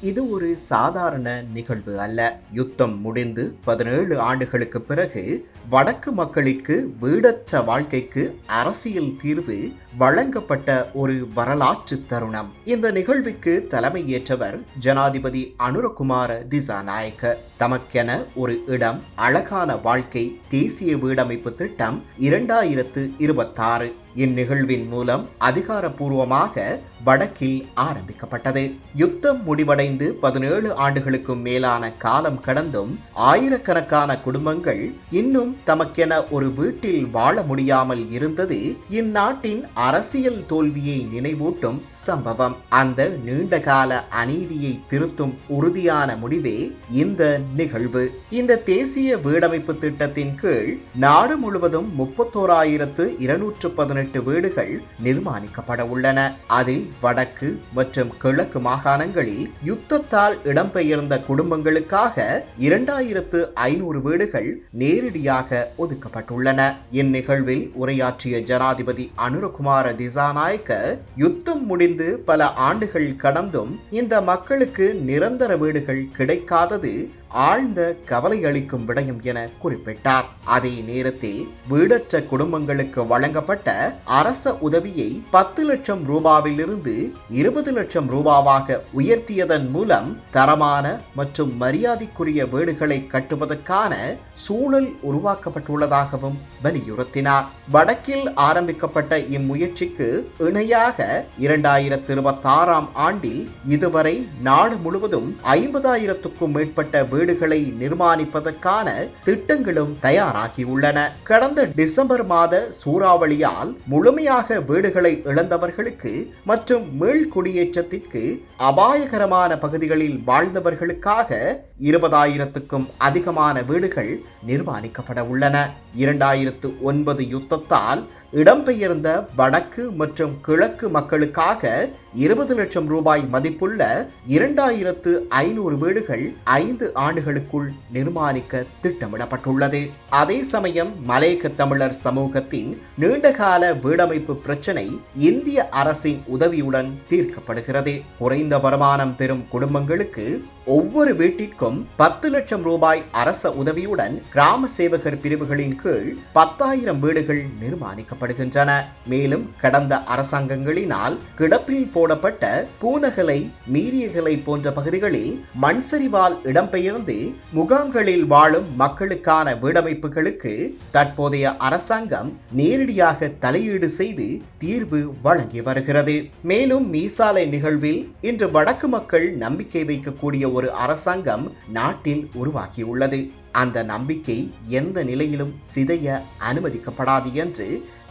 இது ஒரு சாதாரண நிகழ்வு அல்ல. யுத்தம் முடிந்து பதினேழு ஆண்டுகளுக்கு பிறகு வடக்கு மக்களிற்கு வீடற்ற வாழ்க்கைக்கு அரசியல் தீர்வு வழங்கப்பட்ட ஒரு வரலாற்று தருணம். இந்த நிகழ்வுக்கு தலைமையேற்றவர் ஜனாதிபதி அனுரகுமார திசாநாயக்க. தமக்கென ஒரு இடம் அழகான வாழ்க்கை தேசிய வீடமைப்பு திட்டம் இரண்டாயிரத்து இருபத்தாறு. இந்நிகழ்வின் மூலம் அதிகாரப்பூர்வமாக வடக்கில் ஆரம்பிக்கப்பட்டது. யுத்தம் முடிவடைந்து பதினேழு ஆண்டுகளுக்கும் மேலான காலம் கடந்தும் ஆயிரக்கணக்கான குடும்பங்கள் இன்னும் தமக்கென ஒரு வீட்டில் வாழ முடியாமல் இருந்தது இந்நாட்டின் அரசியல் தோல்வியை நினைவூட்டும் சம்பவம். அந்த நீண்டகால அநீதியை திருத்தும் உறுதியான முடிவே இந்த நிகழ்வு. இந்த தேசிய வீடமைப்பு திட்டத்தின் கீழ் நாடு முழுவதும் முப்பத்தோராயிரத்து இருநூற்று பதினெட்டு வீடுகள் நிர்மாணிக்கப்பட உள்ளன. அதில் வடக்கு மற்றும் கிழக்கு மாகாணங்களில் யுத்தத்தால் இடம்பெயர்ந்த குடும்பங்களுக்காக இரண்டாயிரத்து ஐநூறு வீடுகள் நேரடியாக ஒதுக்கப்பட்டுள்ளன. இந்நிகழ்வில் உரையாற்றிய ஜனாதிபதி அனுரகுமார திசாநாயக்க யுத்தம் முடிந்து பல ஆண்டுகள் கடந்தும் இந்த மக்களுக்கு நிரந்தர வீடுகள் கிடைக்காதது ஆழ்ந்த கவலை அளிக்கும் விடயம் என குறிப்பிட்டார். அதே நேரத்தில் வீடற்ற குடும்பங்களுக்கு வழங்கப்பட்ட அரச உதவியை பத்து லட்சம் ரூபாவிலிருந்து இருபது லட்சம் ரூபாவாக உயர்த்தியதன் மூலம் தரமான மற்றும் மரியாதைக்குரிய வீடுகளை கட்டுவதற்கான சூழல் உருவாக்கப்பட்டுள்ளதாகவும் வலியுறுத்தினார். வடக்கில் ஆரம்பிக்கப்பட்ட இம்முயற்சிக்கு இணையாக இரண்டாயிரத்தி இருபத்தி ஆறாம் ஆண்டில் இதுவரை நாடு முழுவதும் ஐம்பதாயிரத்துக்கும் மேற்பட்ட வீடுகளை நிர்மாணிப்பதற்கான திட்டங்களும் தயாராகியுள்ளன. கடந்த டிசம்பர் மாத சூறாவளியால் முழுமையாக வீடுகளை இழந்தவர்களுக்கு மற்றும் மீள்குடியேற்றத்திற்கு அபாயகரமான பகுதிகளில் வாழ்ந்தவர்களுக்காக இருபதாயிரத்துக்கும் அதிகமான வீடுகள் நிர்மாணிக்கப்பட உள்ளன. இரண்டாயிரத்து ஒன்பது யுத்தத்தால் இடம்பெயர்ந்த வடக்கு மற்றும் கிழக்கு மக்களுக்காக இருபது லட்சம் ரூபாய் மதிப்புள்ள இரண்டாயிரத்து ஐநூறு வீடுகள் ஐந்து ஆண்டுகளுக்குள் நிர்மாணிக்க திட்டமிடப்பட்டுள்ளது. அதே சமயம் மலையக தமிழர் சமூகத்தின் நீண்டகால வீடமைப்பு பிரச்சினை இந்திய அரசின் உதவியுடன் தீர்க்கப்படுகிறது. குறைந்த வருமானம் பெறும் குடும்பங்களுக்கு ஒவ்வொரு வீட்டிற்கும் பத்து லட்சம் ரூபாய் அரச உதவியுடன் கிராம சேவகர் பிரிவுகளின் கீழ் பத்தாயிரம் வீடுகள் நிர்மாணிக்கப்படுகின்றன. மேலும் கடந்த அரசாங்கங்களினால் கிடப்பில் போடப்பட்ட பூனகலை மீரியகலை போன்ற பகுதிகளில் மண் சரிவால் இடம்பெயர்ந்து முகாம்களில் வாழும் மக்களுக்கான வீடமைப்புகளுக்கு தற்போதைய அரசாங்கம் நேரடியாக தலையீடு செய்து தீர்வு வழங்கி வருகிறது. மேலும் மீசாலை நிகழ்வில் இன்று வடக்கு மக்கள் நம்பிக்கை வைக்கக்கூடிய ஒரு அரசாங்கம் நாட்டில் உருவாக்கியுள்ளது அந்த நம்பிக்கை எந்த நிலையிலும் சிதைய அனுமதிக்கப்படாது என்று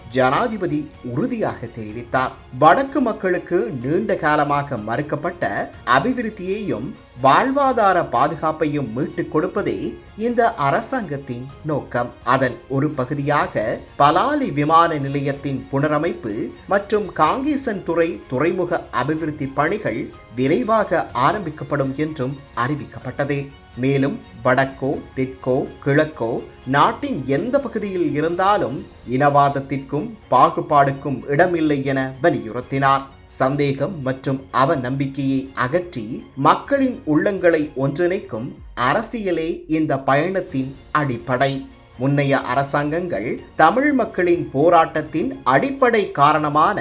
ஜனாதிபதி உறுதியாக தெரிவித்தார். வடக்கு மக்களுக்கு நீண்ட காலமாக மறுக்கப்பட்ட அபிவிருத்தியையும் வாழ்வாதார பாதுகாப்பையும் மீட்டுக் கொடுப்பதே இந்த அரசாங்கத்தின் நோக்கம். அதன் ஒரு பகுதியாக பலாலி விமான நிலையத்தின் புனரமைப்பு மற்றும் காங்கேசன் துறை துறைமுக அபிவிருத்தி பணிகள் விரைவாக ஆரம்பிக்கப்படும் என்றும் அறிவிக்கப்பட்டது. மேலும் வடக்கோ தெற்கோ கிழக்கோ நாட்டின் எந்த பகுதியில் இருந்தாலும் இனவாதத்திற்கும் பாகுபாடுக்கும் இடமில்லை என வலியுறுத்தினார். சந்தேகம் மற்றும் அவ நம்பிக்கையை அகற்றி மக்களின் உள்ளங்களை ஒன்றிணைக்கும் அரசியலே இந்த பயணத்தின் அடிப்படை. முன்னைய அரசாங்கங்கள் தமிழ் மக்களின் போராட்டத்தின் அடிப்படை காரணமான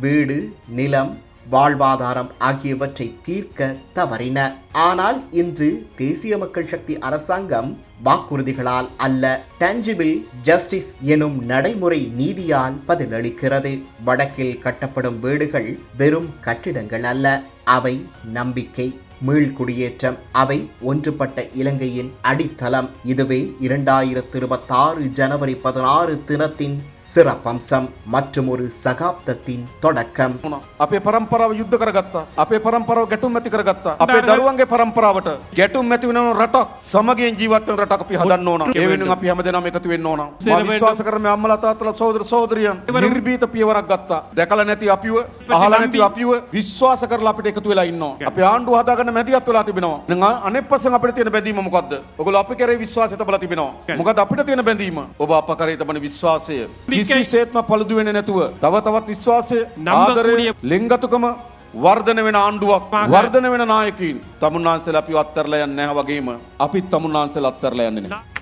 வீடு நிலம் வாழ்வாதாரம் ஆகியவற்றை தீர்க்க தவறின. ஆனால் இன்று தேசிய மக்கள் சக்தி அரசாங்கம் வாக்குறுதிகளால் அல்ல டேஞ்சிபிள் ஜஸ்டிஸ் எனும் நடைமுறை நீதியால் பதிலளிக்கிறது. வடக்கில் கட்டப்படும் வீடுகள் வெறும் கட்டிடங்கள் அல்ல அவை நம்பிக்கை மீள்குடியேற்றம் அவை ஒன்றுபட்ட இலங்கையின் அடித்தளம். இதுவே இரண்டாயிரத்து இருபத்தாறு ஜனவரி பதினாறு தினத்தின் சிறப்பம்சம் மற்றும் ஒரு சகாப்தத்தின் தொடக்கம் වුණා. අපේ පරම්පරාව යුද්ධ කරගත්තා. අපේ පරම්පරාව ගැටුම් ඇති කරගත්තා. අපේ දරුවන්ගේ පරම්පරාවට ගැටුම් ඇති වෙන රටක් සමගියෙන් ජීවත් වෙන රටක් අපි හදන්න ඕන. ඒ වෙනුවෙන් අපි හැමදෙනාම එකතු වෙන්න ඕන. මම විශ්වාස කරන මේ අම්මලා තාත්තලා සහෝදර සහෝදරියන් නිර්භීත පියවරක් ගත්තා. දැකලා නැති අපිව අහලා නැති අපිව විශ්වාස කරලා අපිට එකතු වෙලා ඉන්නවා. අපේ ආණ්ඩුව හදාගන්න මැදිහත් වෙලා තිබෙනවා. දැන් අ- අනෙක් පස්සෙන් අපිට තියෙන බැඳීම මොකද්ද? ඔයගොල්ලෝ අපි කරේ විශ්වාසය තබලා තිබෙනවා. මොකද අපිට තියෙන බැඳීම? ඔබ අප කරේ තබන විශ්වාසය. කිසිසේත්ම පළුදු වෙන්නේ නැතුව තව තවත් විශ්වාසය ආදරය ලෙන්ගතුකම වර්ධන වෙන ආණ්ඩුවක් වර්ධන වෙන නායකයින් තමුන්නාන්සේලා අපිව අත්තරලා යන්නේ නැහැ වගේම අපිත් තමුන්නාන්සේලා අත්තරලා යන්නේ නැහැ.